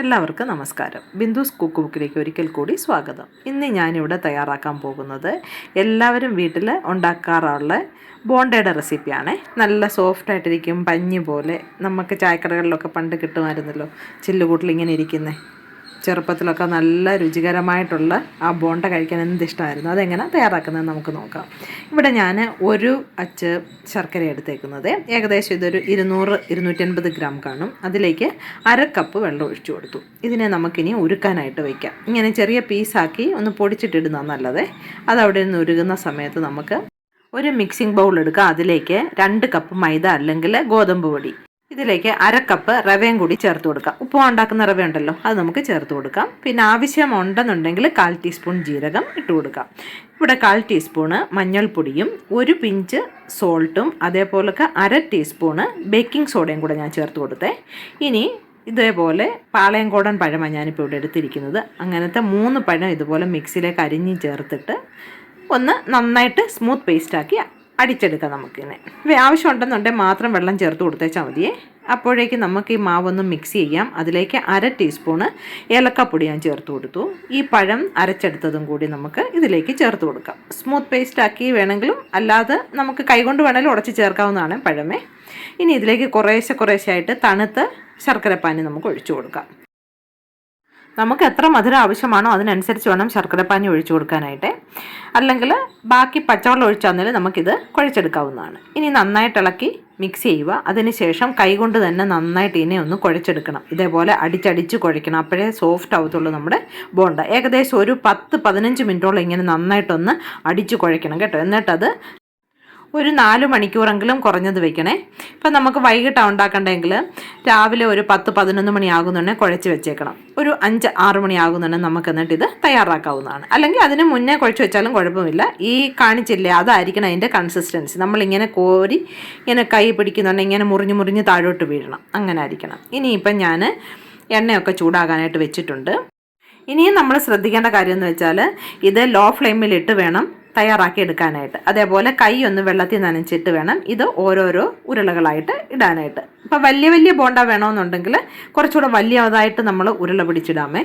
എല്ലാവർക്കും നമസ്കാരം. ബിന്ദുസ് കുക്ക് ബുക്കിലേക്ക് ഒരിക്കൽ കൂടി സ്വാഗതം. ഇന്ന് ഞാനിവിടെ തയ്യാറാക്കാൻ പോകുന്നത് എല്ലാവരും വീട്ടിൽ ഉണ്ടാക്കാറുള്ള ബോണ്ടയുടെ റെസിപ്പിയാണ്. നല്ല സോഫ്റ്റ് ആയിട്ടിരിക്കും പഞ്ഞി പോലെ. നമുക്ക് ചായക്കടകളിലൊക്കെ പണ്ട് കിട്ടുമായിരുന്നല്ലോ ചില്ലുകൂട്ടിൽ ഇങ്ങനെ ഇരിക്കുന്നത് ചെറുപ്പത്തിലൊക്കെ നല്ല രുചികരമായിട്ടുള്ള ആ ബോണ്ട കഴിക്കാൻ എന്ത് ഇഷ്ടമായിരുന്നു അതെങ്ങനെ തയ്യാറാക്കുന്നത് നമുക്ക് നോക്കാം. ഇവിടെ ഞാൻ ഒരു അച്ച് ശർക്കര എടുത്തേക്കുന്നത്. ഏകദേശം ഇതൊരു ഇരുന്നൂറ് ഇരുന്നൂറ്റൻപത് ഗ്രാം കാണും. അതിലേക്ക് അര കപ്പ് വെള്ളം ഒഴിച്ചു കൊടുത്തു. ഇതിനെ നമുക്കിനി ഉരുക്കാനായിട്ട് വയ്ക്കാം ഇങ്ങനെ ചെറിയ പീസാക്കി ഒന്ന് പൊടിച്ചിട്ടിടുന്ന നല്ലത്. അതവിടെ നിന്ന് ഉരുകുന്ന സമയത്ത് നമുക്ക് ഒരു മിക്സിംഗ് ബൗൾ എടുക്കുക അതിലേക്ക് രണ്ട് കപ്പ് മൈദ അല്ലെങ്കിൽ ഗോതമ്പ് പൊടി. ഇതിലേക്ക് അര കപ്പ് റവയും കൂടി ചേർത്ത് കൊടുക്കാം. ഉപ്പ് ഉണ്ടാക്കുന്ന റവ ഉണ്ടല്ലോ അത് നമുക്ക് ചേർത്ത് കൊടുക്കാം. പിന്നെ ആവശ്യമുണ്ടെന്നുണ്ടെങ്കിൽ കാൽ ടീസ്പൂൺ ജീരകം ഇട്ട് കൊടുക്കാം. ഇവിടെ കാൽ ടീസ്പൂണ് മഞ്ഞൾപ്പൊടിയും ഒരു പിഞ്ച് സോൾട്ടും അതേപോലൊക്കെ അര ടീസ്പൂണ് ബേക്കിംഗ് സോഡയും കൂടെ ഞാൻ ചേർത്ത് കൊടുത്തേ. ഇനി ഇതേപോലെ പാളയംകോടൻ പഴമാണ് ഞാനിപ്പോൾ ഇവിടെ എടുത്തിരിക്കുന്നത്. അങ്ങനത്തെ മൂന്ന് പഴം ഇതുപോലെ മിക്സിയിലേക്ക് അരിഞ്ഞ് ചേർത്തിട്ട് ഒന്ന് നന്നായിട്ട് സ്മൂത്ത് പേസ്റ്റാക്കി അടിച്ചെടുക്കാം നമുക്കിങ്ങനെ ആവശ്യമുണ്ടെന്നുണ്ടെങ്കിൽ മാത്രം വെള്ളം ചേർത്ത് കൊടുത്തേച്ചാൽ മതിയേ. അപ്പോഴേക്ക് നമുക്ക് ഈ മാവൊന്ന് മിക്സ് ചെയ്യാം. അതിലേക്ക് അര ടീസ്പൂണ് ഏലക്കപ്പൊടി ഞാൻ ചേർത്ത് കൊടുത്തു. ഈ പഴം അരച്ചെടുത്തതും കൂടി നമുക്ക് ഇതിലേക്ക് ചേർത്ത് കൊടുക്കാം. സ്മൂത്ത് പേസ്റ്റ് ആക്കി വേണമെങ്കിലും അല്ലാതെ നമുക്ക് കൈകൊണ്ട് വേണമെങ്കിലും ഉടച്ച് ചേർക്കാവുന്നതാണ് പഴമേ. ഇനി ഇതിലേക്ക് കുറേശ്ശെ കുറേശ്ശെ ആയിട്ട് തണുത്ത ശർക്കരപ്പാനി നമുക്ക് ഒഴിച്ചു കൊടുക്കാം. നമുക്ക് എത്ര മധുരം ആവശ്യമാണോ അതിനനുസരിച്ച് വേണം ശർക്കരപ്പാനി ഒഴിച്ചു കൊടുക്കാനായിട്ട്. അല്ലെങ്കിൽ ബാക്കി പച്ചവെള്ളം ഒഴിച്ചാൽ നമുക്കിത് കുഴച്ചെടുക്കാവുന്നതാണ്. ഇനി നന്നായിട്ട് ഇളക്കി മിക്സ് ചെയ്യുക. അതിനുശേഷം കൈകൊണ്ട് തന്നെ നന്നായിട്ട് ഇതിനെ ഒന്ന് കുഴച്ചെടുക്കണം. ഇതേപോലെ അടിച്ചടിച്ച് കുഴയ്ക്കണം. അപ്പോഴേ സോഫ്റ്റ് ആവത്തുള്ളൂ നമ്മുടെ ബോണ്ട ഏകദേശം ഒരു പത്ത് പതിനഞ്ച് മിനിറ്റോളം ഇങ്ങനെ നന്നായിട്ടൊന്ന് അടിച്ച് കുഴയ്ക്കണം കേട്ടോ. എന്നിട്ടത് ഒരു നാല് മണിക്കൂറെങ്കിലും കുറഞ്ഞത് വെക്കണേ. ഇപ്പം നമുക്ക് വൈകിട്ടാണ് ഉണ്ടാക്കണ്ടെങ്കിൽ രാവിലെ ഒരു പത്ത് പതിനൊന്ന് മണി ആകുന്നുണ്ടെങ്കിൽ കുഴച്ച് വെച്ചേക്കണം. ഒരു അഞ്ച് ആറ് മണി ആകുന്നുണ്ടെങ്കിൽ നമുക്ക് എന്നിട്ട് ഇത് തയ്യാറാക്കാവുന്നതാണ്. അല്ലെങ്കിൽ അതിന് മുന്നേ കുഴച്ച് വെച്ചാലും കുഴപ്പമില്ല. ഈ കാണിച്ചില്ലേ അതായിരിക്കണം അതിന്റെ കൺസിസ്റ്റൻസി നമ്മളിങ്ങനെ കോരി ഇങ്ങനെ കൈ പിടിക്കുന്നുണ്ടെങ്കിൽ ഇങ്ങനെ മുറിഞ്ഞ് മുറിഞ്ഞ് താഴോട്ട് വീഴണം. അങ്ങനെ ആയിരിക്കണം. ഇനിയിപ്പം ഞാൻ എണ്ണയൊക്കെ ചൂടാകാനായിട്ട് വെച്ചിട്ടുണ്ട്. ഇനിയും നമ്മൾ ശ്രദ്ധിക്കേണ്ട കാര്യം എന്ന് വെച്ചാൽ ഇത് ലോ ഫ്ലെയിമിലിട്ട് വേണം തയ്യാറാക്കി എടുക്കാനായിട്ട്. അതേപോലെ കൈ ഒന്ന് വെള്ളത്തിൽ നനച്ചിട്ട് വേണം ഇത് ഓരോരോ ഉരുളകളായിട്ട് ഇടാനായിട്ട്. ഇപ്പം വലിയ വലിയ ബോണ്ട വേണമെന്നുണ്ടെങ്കിൽ കുറച്ചുകൂടെ വലിയതായിട്ട് നമ്മൾ ഉരുള പിടിച്ചിടാമേ.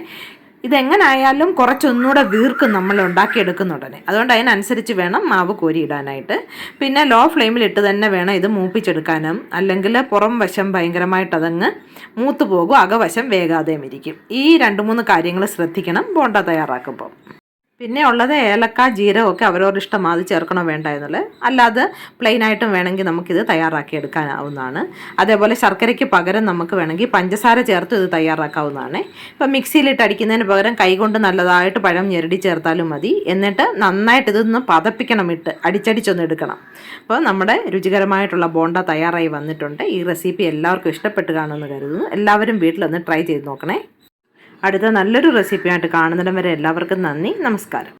ഇതെങ്ങനായാലും കുറച്ചൊന്നുകൂടെ വീർക്കും നമ്മൾ ഉണ്ടാക്കിയെടുക്കുന്നുടനെ അതുകൊണ്ട് അതിനനുസരിച്ച് വേണം മാവ് കോരി ഇടാനായിട്ട്. പിന്നെ ലോ ഫ്ലെയിമിലിട്ട് തന്നെ വേണം ഇത് മൂപ്പിച്ചെടുക്കാനും. അല്ലെങ്കിൽ പുറം വശം ഭയങ്കരമായിട്ട് അതങ്ങ് മൂത്ത് പോകും അകവശം വേഗാതെയും ഇരിക്കും. ഈ രണ്ട് മൂന്ന് കാര്യങ്ങൾ ശ്രദ്ധിക്കണം ബോണ്ട തയ്യാറാക്കുമ്പോൾ. പിന്നെ ഉള്ളത് ഏലക്ക ജീരകമൊക്കെ അവരോട് ഇഷ്ടം. അത് ചേർക്കണോ വേണ്ട എന്നുള്ളത്. അല്ലാതെ പ്ലെയിൻ ആയിട്ടും വേണമെങ്കിൽ നമുക്കിത് തയ്യാറാക്കി എടുക്കാനാവുന്നതാണ്. അതേപോലെ ശർക്കരയ്ക്ക് പകരം നമുക്ക് വേണമെങ്കിൽ പഞ്ചസാര ചേർത്ത് ഇത് തയ്യാറാക്കാവുന്നതാണ്. ഇപ്പം മിക്സിയിലിട്ട് അടിക്കുന്നതിന് പകരം കൈകൊണ്ട് നല്ലതായിട്ട് പഴം ഞെരടി ചേർത്താലും മതി. എന്നിട്ട് നന്നായിട്ട് ഇതൊന്ന് പതപ്പിക്കണം ഇട്ട്. അടിച്ചടിച്ചൊന്ന് എടുക്കണം. അപ്പോൾ നമ്മുടെ രുചികരമായിട്ടുള്ള ബോണ്ട തയ്യാറായി വന്നിട്ടുണ്ട്. ഈ റെസിപ്പി എല്ലാവർക്കും ഇഷ്ടപ്പെട്ട് കാണുമെന്ന് കരുതുന്നു. എല്ലാവരും വീട്ടിലൊന്ന് ട്രൈ ചെയ്ത് നോക്കണേ. അടുത്ത നല്ലൊരു റെസിപ്പിയായിട്ട് കാണുന്നിടം വരെ എല്ലാവർക്കും നന്ദി. നമസ്കാരം.